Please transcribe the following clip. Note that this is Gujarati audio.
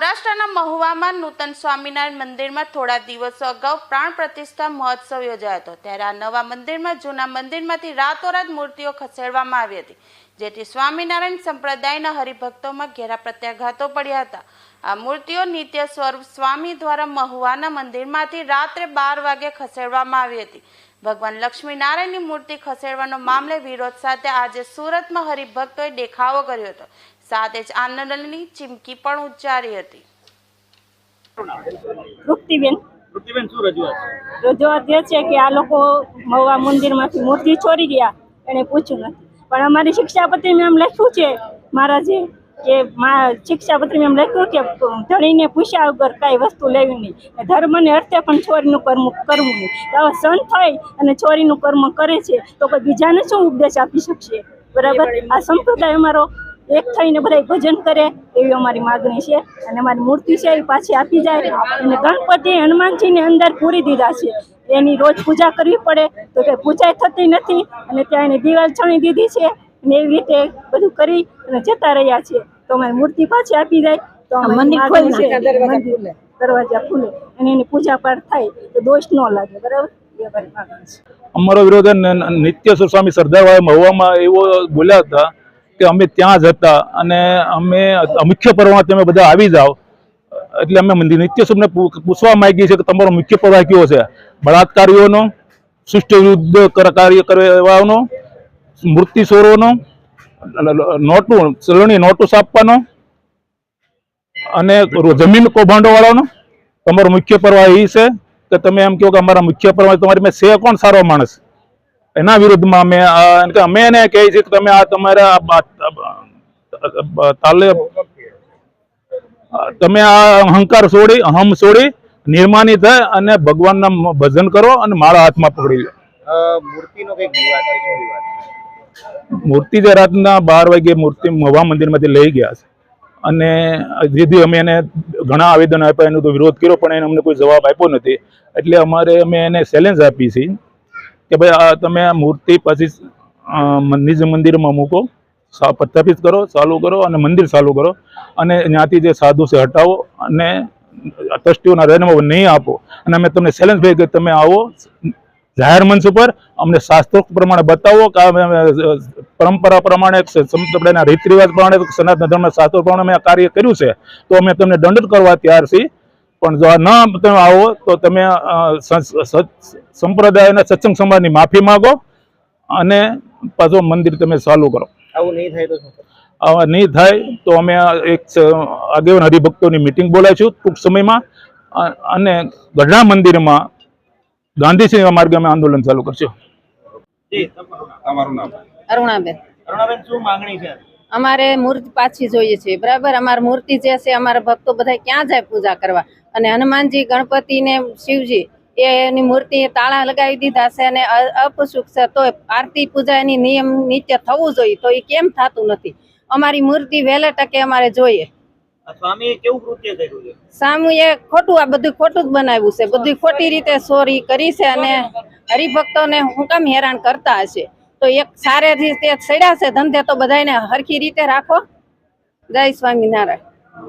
મહુવામાં નૂતન સ્વામિનારાયણ મંદિરમાં થોડા દિવસો અગાઉ પ્રાણ પ્રતિષ્ઠા મહોત્સવ યોજાયો હતો. ત્યારે આ નવા મંદિરમાં, જૂના મંદિરમાંથી રાતોરાત મૂર્તિઓ ખસેડવામાં આવી હતી, જેથી સ્વામિનારાયણ સંપ્રદાયના હરિભક્તોમાં ઘેરા પ્રત્યાઘાતો પડ્યા હતા. આ મૂર્તિઓ નિત્ય સ્વરૂપ સ્વામી દ્વારા મહુવાના મંદિરમાંથી રાત્રે બાર વાગે ખસેડવામાં આવી હતી. ભગવાન લક્ષ્મીનારાયણની મૂર્તિ ખસેડવાનો મામલે વિરોધ સાથે આજે સુરતમાં હરિભક્તોએ દેખાવો કર્યો હતો. સાથે જ આનંદની ચીમકી પણ ઉચ્ચારી હતી. તૃપ્તિબેન તૃપ્તિબેન શું રજૂઆત એ છે કે આ લોકો મવા મંદિરમાંથી મૂર્તિ ચોરી ગયા એને પૂછ્યું નથી. પણ અમારી શિક્ષાપત્રી મેં એમ લખ્યું છે મહારાજે કે મા શિક્ષાપત્રી મેં એમ લખ્યું કે ધણીને પૂછ્યા વગર કાંઈ વસ્તુ લેવી નહીં. ધર્મને અર્થે પણ ચોરીનું કર્મ કરવું નહીં. તો સંત થઈ અને ચોરીનું કર્મ કરે છે તો કોઈ બીજાને શું ઉપદેશ આપી શકશે? બરાબર? આ સંપ્રદાય અમારો એક થઈને બધા ભજન કરે એવી અમારી માગણી છે. અને અમારી મૂર્તિ છે એ પાછી આપી જાય. અને ગણપતિ હનુમાનજીને અંદર પૂરી દીધા છે. એની રોજ પૂજા કરવી પડે તો કે પૂજા થતી નથી. અને ત્યાં એની દિવાલ છણી દીધી છે. અને એવી રીતે બધું કરી અને જતા રહ્યા છે. તો અમારી મૂર્તિ પાછી આપી જાય. તો મંદિર ખોલી. દરવાજા ખુલે. અને એની પૂજા પાઠ થાય તો દોષ ન લાગે. બરાબર? અમારી માગણી છે. અમારો વિરોધ નિત્ય સ્વામી સરદારભાઈ મહુવામાં એવો બોલ્યા હતા કે અમે ત્યાં જ હતા અને અમે મુખ્ય પર્વમાં તમે બધા આવી જાઓ. એટલે અમે મંદિર નિત્ય પૂ- પૂછવા માંગીએ છીએ કે તમારો મુખ્ય પર્વ કયો છે? બળાત્કારીઓનો સૃષ્ટિ વિરુદ્ધ કર- કાર્ય કરવાનો મૂર્તિ ચોરોનો નોટું, ચલણી નોટું છાપવાનો અને જમીન કૌભાંડો વાળાનો તમારો મુખ્ય પર્વ એ છે કે તમે એમ કહો કે અમારા મુખ્ય પર્વ તમારી મેં છે કોણ? સારો માણસ. એના વિરુદ્ધમાં અમે અમે એને કહીએ છીએ કે તમે આ તમારા આ તાલે તમે આ અહંકાર છોડી અહમ છોડી નિર્માની થાય અને ભગવાનના ભજન કરો અને મારા હાથમાં પકડી લો. મૂર્તિનો કંઈક વિવાદ છે છે? મૂર્તિ જે રાતના બાર વાગે મૂર્તિ મવા મંદિરમાંથી લઈ ગયા છે. અને જેથી અમે એને ઘણા આવેદન આપ્યા એનો તો વિરોધ કર્યો પણ એને અમને કોઈ જવાબ આપ્યો નથી. એટલે અમારે અમે એને ચેલેન્જ આપી છે. કે ભાઈ, આ તમે મૂર્તિ પછી નિજ મંદિરમાં મૂકો પ્રસ્થાપિત કરો, ચાલુ કરો અને મંદિર ચાલુ કરો અને ત્યાંથી જે સાધુ છે હટાવો અને ટ્રસ્ટીઓના રહેનમાં નહીં આપો. અને અમે તમને ચેલેન્જ ભાઈ કે તમે આવો, જાહેર મંચ ઉપર અમને શાસ્ત્રો પ્રમાણે બતાવો કે પરંપરા પ્રમાણે સંપ્રદાયના રીત રિવાજ પ્રમાણે, સનાતન ધર્મના શાસ્ત્રો પ્રમાણે અમે આ કાર્ય કર્યું છે. તો અમે તમને દંડ કરવા તૈયાર પણ જો ન તમે આવો તો તમે સંપ્રદાયના સત્સંગ સમાજની માફી માંગો અને પાછો મંદિર તમે ચાલુ કરો. આવું નહીં થાય તો આવા નહીં થાય તો અમે એક આગેવાન હરિભક્તોની મિટિંગ બોલાવીશું ટૂંક સમયમાં. અને ગઢડા મંદિરમાં ગાંધીસિંહ માર્ગે અમે આંદોલન ચાલુ કરશું. જી તમારું નામ? અરુણાબેન. અરુણાબેન શું માંગણી છે? અમારે મૂર્તિ પાછી જોઈએ છે બરાબર? અમારી મૂર્તિ જે છે અમારા ભક્તો બધા ક્યાં જાય પૂજા કરવા? અને હનુમાનજી ગણપતિ ને શિવજી એની મૂર્તિ તાળા લગાવી દીધા છે અને અ- છે તો આરતી પૂજા એની નિયમ નિત્ય થવું જોઈએ તો એ કેમ થતું નથી? અમારી મૂર્તિ વહેલા ટકે અમારે જોઈએ. સ્વામીએ ખોટું આ બધું ખોટું જ બનાવ્યું છે બધું ખોટી રીતે ચોરી કરી છે અને હરિભક્તોને હું કામ હેરાન કરતા હશે? તો એક સારેથી તે સડ્યા છે ધંધે તો બધાને હરખી રીતે રાખો. જય સ્વામિનારાયણ.